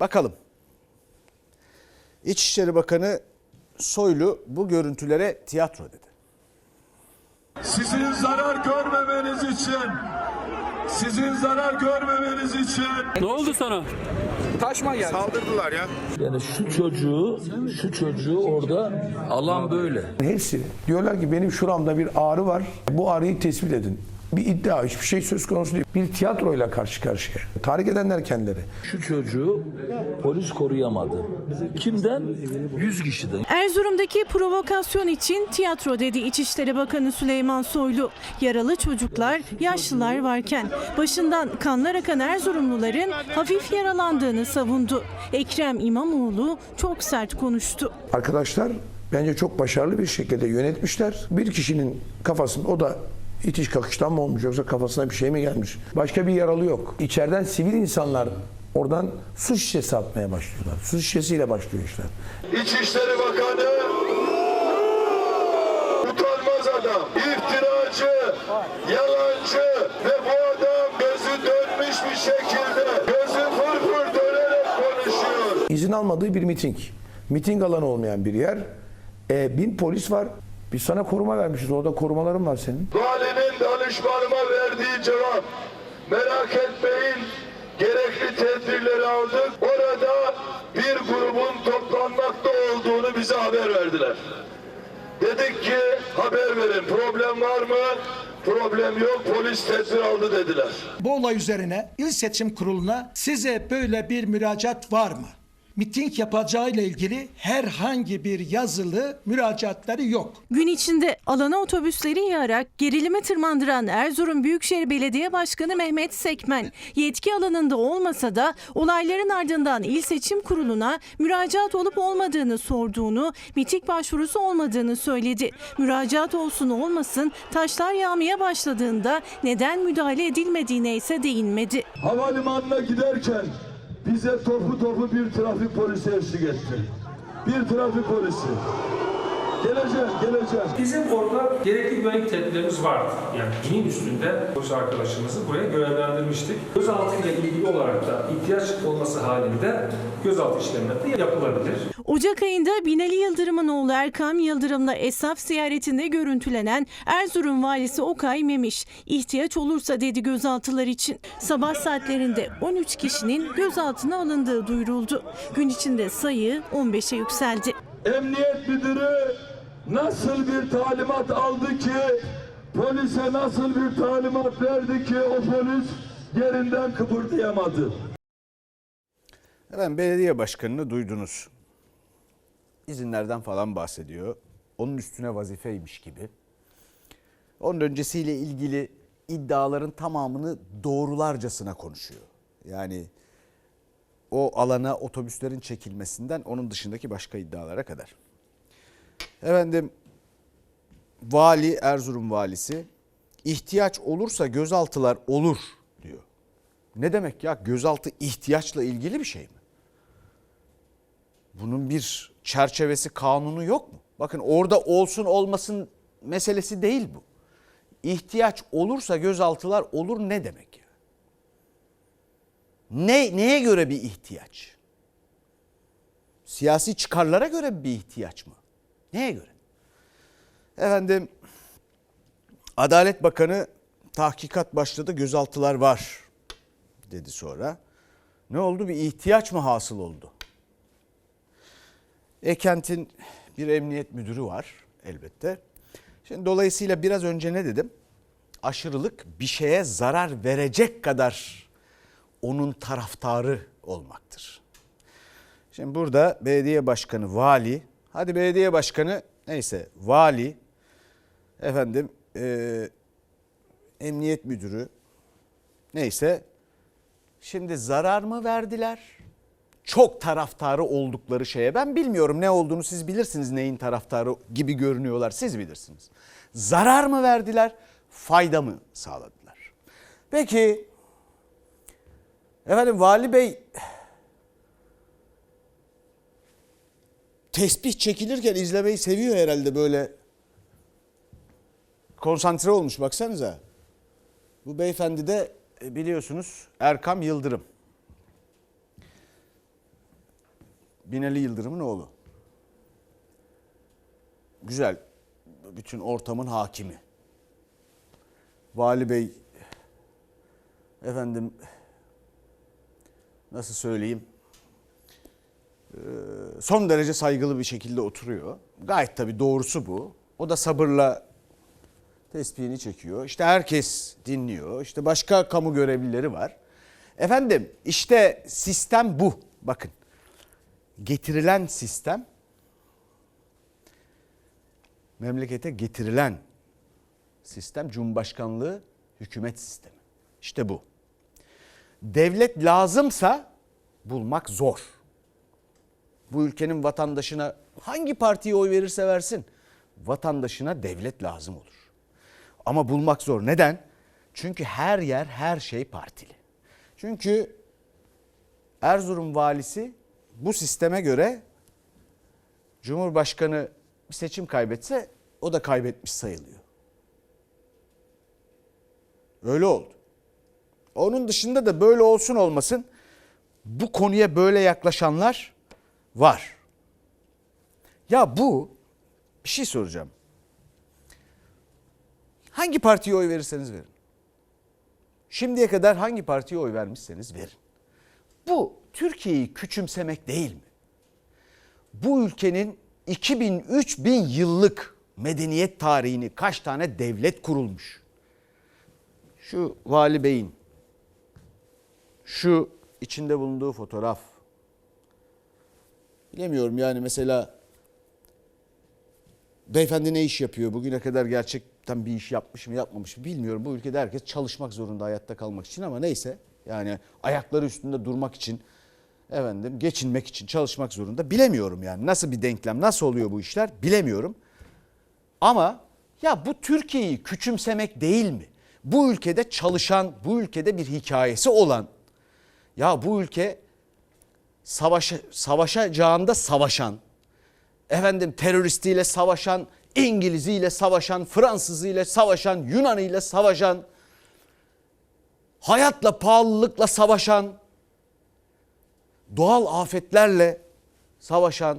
Bakalım. İçişleri Bakanı Soylu bu görüntülere tiyatro dedi. Sizin zarar görmemeniz için, sizin zarar görmemeniz için Ne oldu sana? Saldırdılar ya. Yani şu çocuğu, şu çocuğu orada alan böyle. Hepsi diyorlar ki benim şuramda bir ağrı var. Bu ağrıyı tespit edin. Bir iddia, hiçbir şey söz konusu değil. Bir tiyatroyla karşı karşıya. Tahrik edenler kendileri. Şu çocuğu polis koruyamadı. Kimden? 100 kişiden. Erzurum'daki provokasyon için tiyatro dedi İçişleri Bakanı Süleyman Soylu. Yaralı çocuklar, yaşlılar varken başından kanlar akan Erzurumluların hafif yaralandığını savundu. Ekrem İmamoğlu çok sert konuştu. Arkadaşlar bence çok başarılı bir şekilde yönetmişler. Bir kişinin kafasında o da itiş kakıştan mı olmuş yoksa kafasına bir şey mi gelmiş? Başka bir yaralı yok. İçeriden sivil insanlar oradan su şişesi atmaya başlıyorlar. Su şişesiyle başlıyor işler. İçişleri Bakanı utanmaz adam, iftiracı, yalancı ve bu adam gözü dönmüş bir şekilde gözü fırfır dönerek konuşuyor. İzin almadığı bir miting. Miting alanı olmayan bir yer. E, bin polis var. Biz sana koruma vermişiz. Orada korumaların var senin. Valinin danışmanıma verdiği cevap merak etmeyin gerekli tedbirleri aldık. Orada bir grubun toplanmakta olduğunu bize haber verdiler. Dedik ki haber verin problem var mı? Problem yok polis tedbir aldı dediler. Bu olay üzerine İl Seçim Kurulu'na size böyle bir müracaat var mı? Miting yapacağıyla ilgili herhangi bir yazılı müracaatları yok. Gün içinde alana otobüsleri yığarak gerilimi tırmandıran Erzurum Büyükşehir Belediye Başkanı Mehmet Sekmen, yetki alanında olmasa da olayların ardından İl Seçim Kurulu'na müracaat olup olmadığını sorduğunu, miting başvurusu olmadığını söyledi. Müracaat olsun olmasın taşlar yağmaya başladığında neden müdahale edilmediğine ise değinmedi. Havalimanına giderken bize topu topu bir trafik polisi eşlik etti. Bir trafik polisi. Geleceğim, geleceğim. Bizim orada gerekli güvenlik tedbirlerimiz vardı. Yani binin üstünde polis arkadaşımızı buraya görevlendirmiştik. Gözaltı ile ilgili olarak da ihtiyaç olması halinde gözaltı işlemleri de yapılabilir. Ocak ayında Binali Yıldırım'ın oğlu Erkam Yıldırım'la esnaf ziyaretinde görüntülenen Erzurum valisi Okay Memiş, ihtiyaç olursa dedi gözaltılar için. Sabah saatlerinde 13 kişinin gözaltına alındığı duyuruldu. Gün içinde sayı 15'e yükseldi. Emniyet müdürü nasıl bir talimat aldı ki polise nasıl bir talimat verdi ki o polis yerinden kıpırdayamadı. Efendim belediye başkanını duydunuz. İzinlerden falan bahsediyor. Onun üstüne vazifeymiş gibi. Onun öncesiyle ilgili iddiaların tamamını doğrularcasına konuşuyor. Yani o alana otobüslerin çekilmesinden onun dışındaki başka iddialara kadar. Efendim vali Erzurum valisi ihtiyaç olursa gözaltılar olur diyor. Ne demek ya gözaltı ihtiyaçla ilgili bir şey mi? Bunun bir çerçevesi kanunu yok mu? Bakın orada olsun olmasın meselesi değil bu. İhtiyaç olursa gözaltılar olur ne demek ya? Ne, neye göre bir ihtiyaç? Siyasi çıkarlara göre bir ihtiyaç mı? Neye göre? Efendim Adalet Bakanı tahkikat başladı gözaltılar var dedi sonra. Ne oldu bir ihtiyaç mı hasıl oldu? Ekent'in bir emniyet müdürü var elbette. Şimdi dolayısıyla biraz önce ne dedim? Aşırılık bir şeye zarar verecek kadar onun taraftarı olmaktır. Şimdi burada belediye başkanı, vali, hadi belediye başkanı neyse vali, efendim eee, emniyet müdürü neyse şimdi zarar mı verdiler? Çok taraftarı oldukları şeye ben bilmiyorum ne olduğunu siz bilirsiniz neyin taraftarı gibi görünüyorlar siz bilirsiniz. Zarar mı verdiler? Fayda mı sağladılar? Peki efendim vali bey tesbih çekilirken izlemeyi seviyor herhalde böyle konsantre olmuş baksanıza. Bu beyefendi de e, biliyorsunuz Erkam Yıldırım. Binali Yıldırım'ın oğlu. Güzel. Bütün ortamın hakimi. Vali Bey efendim nasıl söyleyeyim son derece saygılı bir şekilde oturuyor. Gayet tabii doğrusu bu. O da sabırla tespihini çekiyor. İşte herkes dinliyor. İşte başka kamu görevlileri var. Efendim işte sistem bu. Bakın getirilen sistem memlekete getirilen sistem Cumhurbaşkanlığı hükümet sistemi. İşte bu. Devlet lazımsa bulmak zor. Bu ülkenin vatandaşına hangi partiye oy verirse versin vatandaşına devlet lazım olur. Ama bulmak zor. Neden? Çünkü her yer her şey partili. Çünkü Erzurum valisi bu sisteme göre Cumhurbaşkanı bir seçim kaybetse o da kaybetmiş sayılıyor. Öyle oldu. Onun dışında da böyle olsun olmasın bu konuya böyle yaklaşanlar var. Ya bu bir şey soracağım. Hangi partiye oy verirseniz verin. Şimdiye kadar hangi partiye oy vermişseniz verin. Bu Türkiye'yi küçümsemek değil mi? Bu ülkenin 2000-3000 yıllık medeniyet tarihini kaç tane devlet kurulmuş? Şu Vali Bey'in şu içinde bulunduğu fotoğraf bilemiyorum yani mesela beyefendi ne iş yapıyor? Bugüne kadar gerçekten bir iş yapmış mı yapmamış mı bilmiyorum. Bu ülkede herkes çalışmak zorunda hayatta kalmak için ama neyse. Yani ayakları üstünde durmak için efendim geçinmek için çalışmak zorunda. Bilemiyorum yani nasıl bir denklem nasıl oluyor bu işler bilemiyorum. Ama ya bu Türkiye'yi küçümsemek değil mi? Bu ülkede çalışan, bu ülkede bir hikayesi olan ya bu ülke savaşa, savaşacağında savaşan, efendim teröristiyle savaşan, İngiliziyle savaşan, Fransızıyla savaşan, Yunanıyla savaşan, hayatla pahalılıkla savaşan, doğal afetlerle savaşan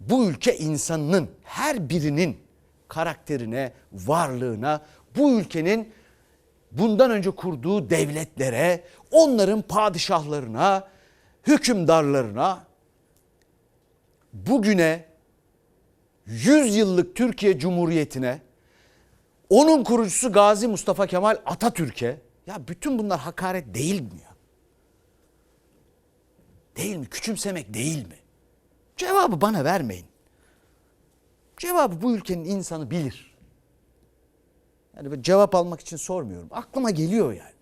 bu ülke insanının her birinin karakterine, varlığına, bu ülkenin bundan önce kurduğu devletlere, onların padişahlarına, hükümdarlarına bugüne 100 yıllık Türkiye Cumhuriyeti'ne onun kurucusu Gazi Mustafa Kemal Atatürk'e ya bütün bunlar hakaret değil mi ya? Değil mi? Küçümsemek değil mi? Cevabı bana vermeyin. Cevabı bu ülkenin insanı bilir. Yani cevap almak için sormuyorum. Aklıma geliyor yani.